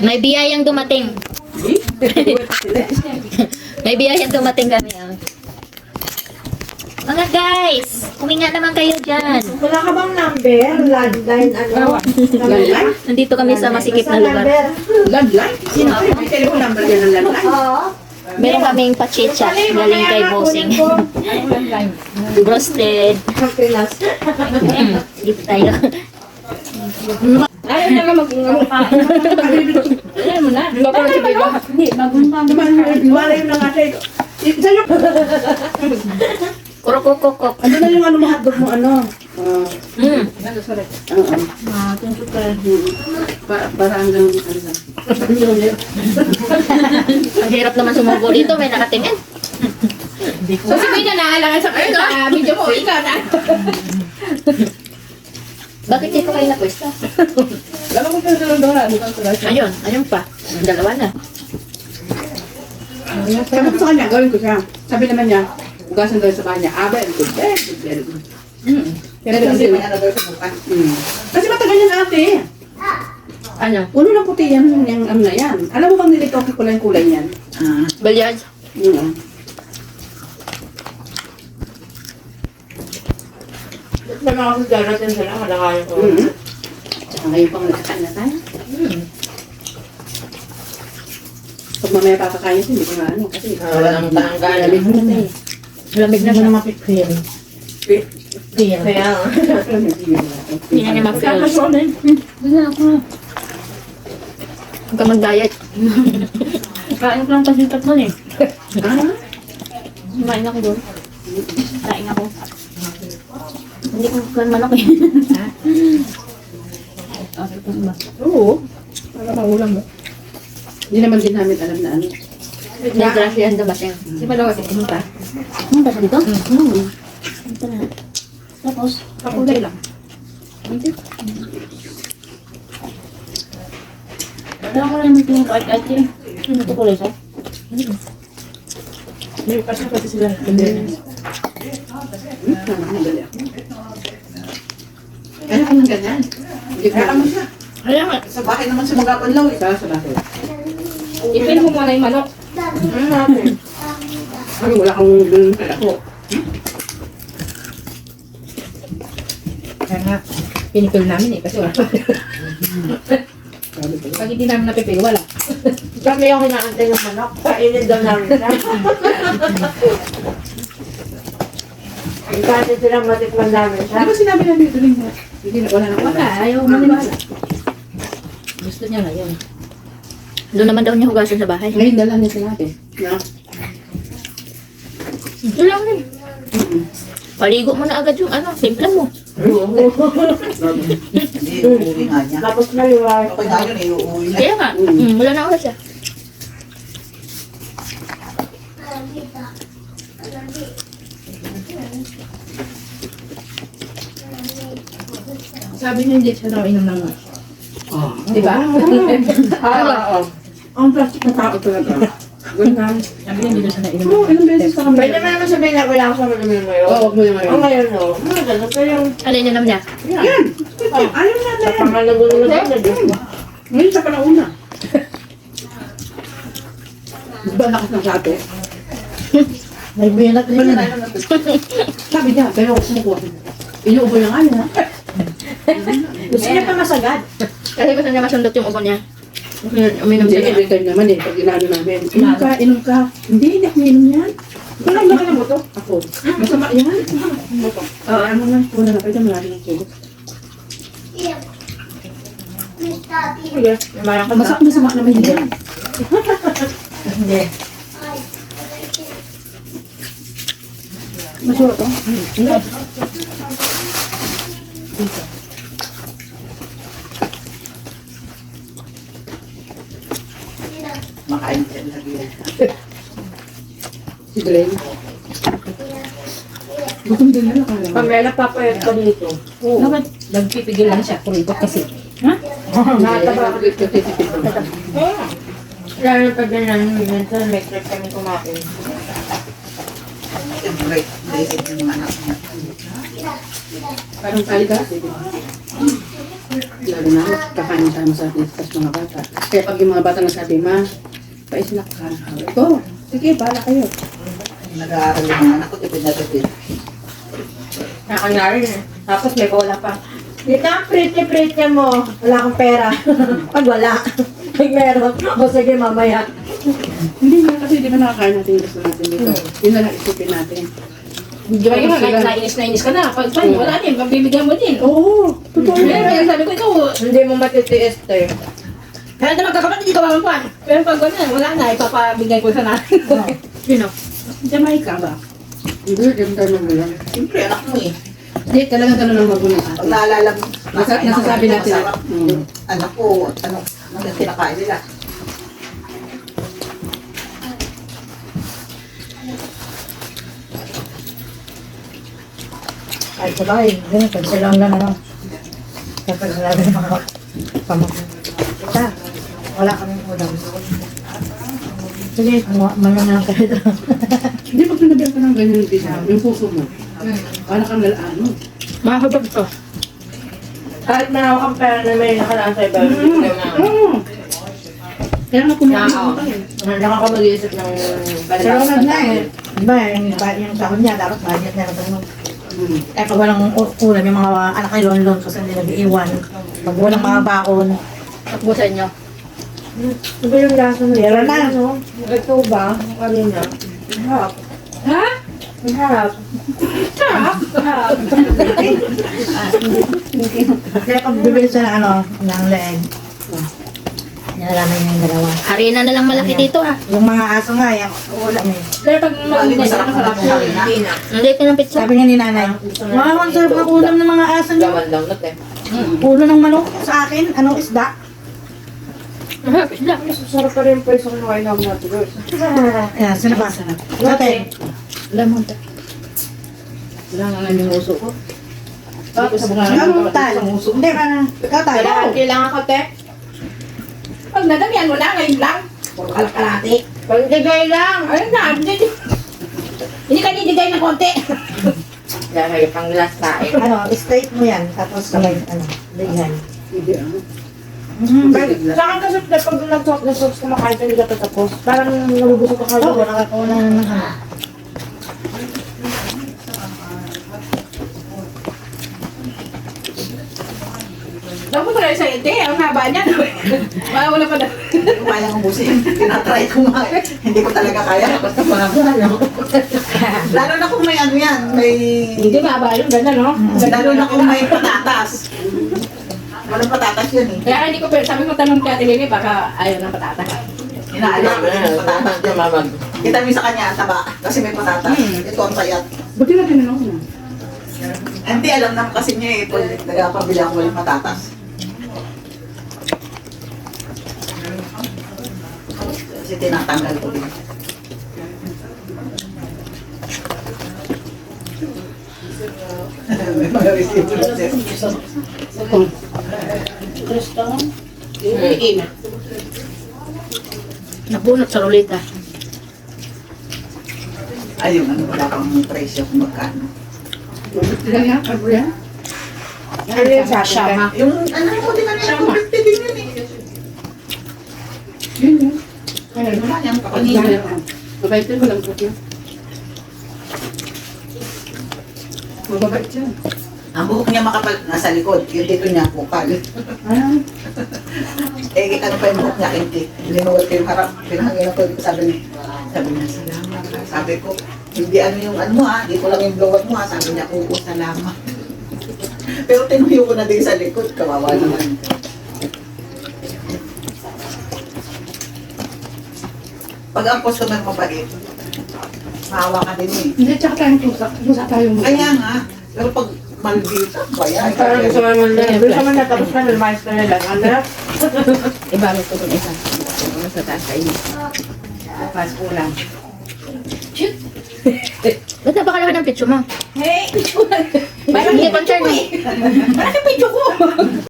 May biyayang dumating. May biyayang dumating kami. Oh. Mga guys, huminga naman kayo dyan. Wala ka bang number? Landline, ano? Landline? Nandito kami sa masikip na lugar. number. Landline? Sino? May telephone number yan ng landline. Oo. Meron kaming pachicha galing kay Bossing. Roasted. Ang Pinas. Mm, Dito tayo. Ayaw na lang mag-kain. Ayaw mo na. Hindi, mag-umpang. Wala yung nga siya. Sa'yo, Kurokokokok. ano na yung ano mahadog mo ano? Ah, Mm. Oo. Ah, tungkol ka. Para, para hanggang ano. Ang hirap naman sumubo dito. May nakatingin. So, si May na naalangan sa kayo sa video mo. Ikaw na. Bakit dito kayo napwesto? Alam sa sarap. Ayun, ayun pa. Ang dalawa na. Sabi ko sa kanya, gawin ko siya. Sabi naman niya, ugasan daw sa kanya. Ah, very good, very good, very good. Pero kasi may ano daw sa bukas. Mm. Kasi matagal yan ate. Ano? Uno lang puti yan, yung ano na yan. Alam mo bang nilito ko kulay kulay yan? Ah. Balyard. Mm. Sa mga kasi darating sila, malakayo ko. Mm. Tsaka ngayon pang nagkakain na tayo. Pag mamaya papakain siya, hindi ko na ano. Kasi Wala nang tanggal. Malamig na eh. Malamig na siya. mapipil. Kaya. Kaya, Hindi na niya ma-feel. Hindi ako. Huwag ka mag-diet. Kain ko lang kasi tatlo eh. Ah, Kumain ako doon. Kain ako. Hindi ko kan manok eh. oo. Para maulam ba? Hindi naman din namin alam na ano. Nagrasyan na ba siya? Si Palawa, si Pumunta. Ano ba siya dito? Hmm. Ito na. Tapos, Kakulay lang. Wala ko naman tingin ko at ate. Ano ito kulay siya? Hindi, kasi pati sila. Hindi. Hmm, madali. Kaya ka ng ganyan. Hindi ka mo siya. Kaya nga. Sa bahay naman sa mga panlaw, isa sa bahay. Ipin mo muna yung manok. Ano natin? Ano, wala kang ganun sa ako. Kaya nga, pinipil namin eh, kasi wala. Pag hindi namin napipil, wala. Kami yung kinaantay ng manok. Kainin daw namin siya. Kasi silang matikman namin siya. Di ba sinabi namin ito rin na? Hindi na, wala na Wala, ayaw maniwala. Gusto niya ngayon. Doon naman daw niya hugasan sa bahay. Ngayon na lang niya sinabi. Na? Ito lang rin. Paligo mo na agad yung ano, simple mo. Hindi, uuwi nga niya. Tapos naliwag. Okay na yun eh, uuwi na. Kaya nga. Mm, wala na oras siya. Sabi niya hindi siya daw inom ng Oh. Di ba? Ah, oo. Ang plastic na tao talaga. Ganun. Sabi niya hindi daw siya nainom. Oo, ilang beses ka kami. Pwede mo naman sabihin na wala ko sa mga ngayon. Oo, mo yung Ang ngayon. ngayon, no? Mga ganun pa yung Alin na naman niya? Yan. Ayaw na na yan. pangalagulo na na. Ngayon sa palauna. Di ba lakas ng sato? May binat Di ba na Sabi niya, pero kumukuha. Inuubo niya nga yun, ha? Gusto niya pa masagad. Kasi gusto niya masundot yung ubo niya. Uminom Hindi, siya. every time naman eh, pag inaano namin. Inom ka, inom ka. Hindi, hindi ako inom yan. Wala na ka mo to? Ako. Masama yan. Oo, ano na, wala na kayo, marami ng sugot. Sige, mayroon ka Masak masama naman yan. Hindi. Masura to? Makain Glenn. Gutom din na nakala. Pamela, papayat ka dito. Bakit? Nagpipigil lang siya. Kuripot kasi. Nakataba ako dito. Lalo pag ganyan, minsan may trip kami kumain. Anak niya. Parang kali ka. Lalo na, kakain tayo sa atin sa mga bata. Kaya pag yung mga bata nasabi, ma, paisnak ka. Ito, sige, bahala kayo. Nag-aaral yung anak ko, tipid na tipid. Nakangari na. Tapos may bola pa. Dito ang pretty-pretty mo. Wala akong pera. Pag wala. Pag meron. O sige, mamaya. Hindi nga kasi di ba nakakain natin yung gusto natin dito. Yun na lang isipin natin. Di ba yun, kahit nainis na inis ka na. Pag sa'yo, wala din, pagbibigyan mo din. Oo, totoo Pero sabi ko, ikaw, Hindi mo matitiis to eh. Kaya naman kakapatid, hindi ka mamampan. Pero pag wala, wala na, ipapabigay ko sa natin. Sino? Jamaica ba? Hindi, ganda mo lang. Siyempre, anak mo eh. Hindi, talagang ganun ang magulang Pag atin. naalala mo, Nasa- nasasabi natin. masarap. Mm. Anak ko, ano, ano kinakain nila. Ay, sa bahay, ganun, pag sila lang ano. Kapag sinabi ng mga pamangkin. Wala kaming ulam. Sige, malang lang kayo doon. Hindi, pag sinabihan ka ng ganyan yung bisa, yung puso mo, wala kang lalaan mo. Mahapag to. Kahit na ako kang pera na may nakalaan sa iba. Hindi na. Oo. Kaya nga Oo. mo tayo. Hindi ako mag-iisip ng Pero wala na eh. Diba, yung, yung sahod niya, dapat budget na natin. Mm. Eh, pag walang ulam, yung mga anak ay lon-lon kasi hindi nag-iiwan. Pag walang mga bakon, Takbo sa Ano yung lasa mo? Meron na. Ano? Ito ba? Ang kanina? Ang harap. Ha? Ang harap. kaya pag bibili siya ng ano, ng leeg, nilalaman niya yung dalawa. Harina na lang malaki dito ah. Yung mga aso nga, yung ulam eh. Pero pag Bali, mag masarap na masarap na. Hindi pizza. Sabi nga ni nanay, wow, ang sarap ng ulam ng mga aso niyo. Natin. Ulo ng manok sa akin, anong isda? Sarap pa rin po isang nakainom natin. guys. Ayan, sino ba? Dati, Lamon. Wala nga nga yung uso ko. Anong tal? Hindi ka na. Ikaw tayo. Kailangan, kailangan ko, te. Pag nadamihan mo na, ngayon lang. Puro kalkalati. Pagdigay lang. Ayun na, hindi. Ka nidigay ng konti. Dahil pang last tayo. Ano, straight mo yan. Tapos kamay, ano, bigyan. Hindi ah. Sa akin kasi pag nag-talk na sauce kumakain ka, hindi ka tatapos. Parang nalubusok ka Oo, kagad. nakakuna na ng ano. Dapat pala sa hindi, ang haba niya. Wala wala pa na. Hindi ko kaya ubusin. Tinatry ko nga. Hindi ko talaga kaya. Basta Lalo na kung may ano yan, may... Hindi mahaba yun, ganda no? Lalo na kung may patatas. Walang patatas yun eh. Kaya hindi ko, pero sabi ko tanong kay Ate Lili, baka ayaw ng patata. Inaalis ko yung patatas. Kita mo sa kanya, taba. Kasi may patatas. Ito ang sayat. Buti na tinanong ko na. Hindi, alam naman kasi niya eh. Pag nagpapabili ako walang patatas. Kasi tinatanggal ko din. May mga resibo na siya. Nabunot sa ruleta. Ayun, ano wala pang presyo kung magkano. Ilan yan? Ano yan? Ano yung sabi ka? Yung ano ko din ano yung 250 din yun eh. Yun yun. Ayun, wala niyang Dahil kakanina. ah. Mabait din, walang kopya. Mababait siya. Ang buhok niya makapal, nasa likod. Yung dito niya. Ah, Eh, ano pa yung buhok niya, kinti. Linuwat ko yung harap. Pinahangin ako, sabi niya, sabi niya, salamat. Sabi ko, hindi ano yung ano mo ha, di ko lang yung blowat mo ha. Sabi niya, oo, salamat. Pero tinuyo ko na din sa likod, kawawa naman. Pag ang customer mabait, maawa ka din eh. Hindi, tsaka tayong pusa. Pusa tayong. Kaya nga, pero pag maldita, bayan. Parang gusto mo naman lang. Gusto mo na tapos na lumayas na nila. Ano? Ibalot ko itong isa. Ano sa taas kayo? Pas ulam. Ba't napakalaki ng picture mo? Hey! Parang hindi concern eh. Bakit picture ko?